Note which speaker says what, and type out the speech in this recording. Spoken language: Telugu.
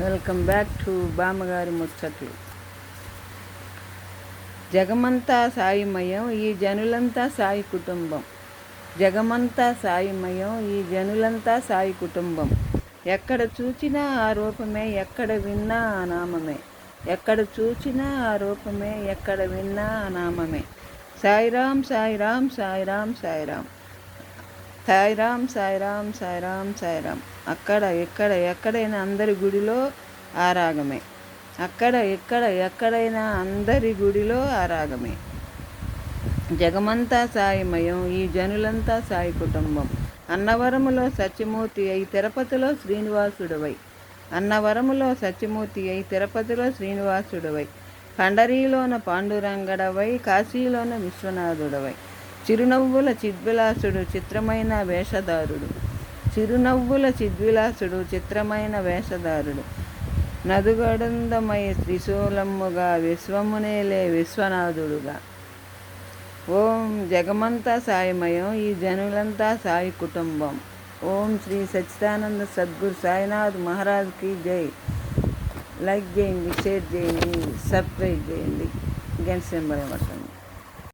Speaker 1: వెల్కమ్ బ్యాక్ టు బామ్మగారి ముచ్చట్లు. జగమంతా సాయిమయం ఈ జనులంతా సాయి కుటుంబం. జగమంతా సాయిమయం ఈ జనులంతా సాయి కుటుంబం. ఎక్కడ చూచినా ఆ రూపమే ఎక్కడ విన్నా ఆ నామమే. ఎక్కడ చూచినా ఆ రూపమే ఎక్కడ విన్నా ఆ నామమే. సాయిరాం సాయిరాం సాయిరాం సాయిరాం సాయిరామ్ సాయిరామ్ సాయిరామ్ సాయిరాం అక్కడ ఎక్కడ ఎక్కడైనా అందరి గుడిలో ఆ రాగమే అక్కడ ఎక్కడ ఎక్కడైనా అందరి గుడిలో ఆ రాగమే జగమంతా సాయిమయం ఈ జనులంతా సాయి కుటుంబం. అన్నవరములో సత్యమూర్తి అయి తిరుపతిలో శ్రీనివాసుడవై. అన్నవరములో సత్యమూర్తి అయి తిరుపతిలో శ్రీనివాసుడవై. పండరీలోన పాండురంగడవై కాశీలోన విశ్వనాథుడవై. చిరునవ్వుల చిద్విలాసుడు చిత్రమైన వేషధారుడు. చిరునవ్వుల చిద్విలాసుడు చిత్రమైన వేషధారుడు. నదుగడందమై త్రిశూలమ్ముగా విశ్వమునేలే విశ్వనాథుడుగా. ఓం జగమంతా సాయిమయం ఈ జనులంతా సాయి కుటుంబం. ఓం శ్రీ సచ్చిదానంద సద్గురు సాయినాథ్ మహారాజ్కి జై. లైక్ చేయండి షేర్ చేయండి సబ్స్క్రైబ్ చేయండి. గంట సింబల్ ఇవ్వండి